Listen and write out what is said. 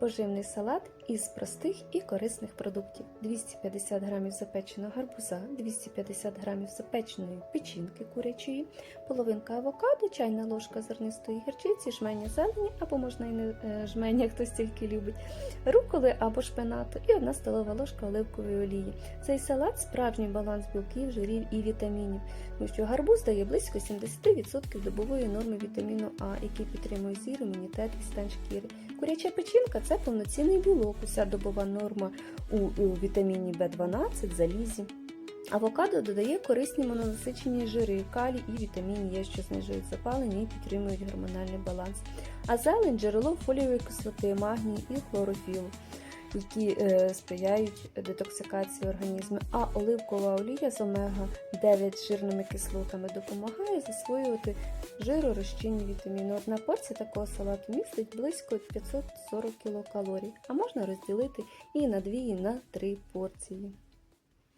Поживний салат із простих і корисних продуктів: 250 г запеченого гарбуза, 250 г запеченої печінки курячої, половинка авокадо, чайна ложка зернистої гірчиці, жменя зелені або можна і не е, жменя, хтось тільки любить, руколи або шпинату і 1 столова ложка оливкової олії. Цей салат справжній баланс білків, жирів і вітамінів, тому що гарбуз дає близько 70% добової норми вітаміну А, який підтримує зір, імунітет і стан шкіри. Куряча печінка це повноцінний білок, уся добова норма у, у вітаміні В12, залізі. Авокадо додає корисні мононасичені жири, калій і вітамін Е, що знижують запалення і підтримують гормональний баланс. А зелень джерело фолієвої кислоти, магнію і хлорофілу, які е, сприяють детоксикації організму. А оливкова олія з омега-9 жирними кислотами допомагає засвоювати жиророзчинні вітаміни. Одна порція такого салату містить близько 540 кілокалорій, а можна розділити і на дві, і на три порції.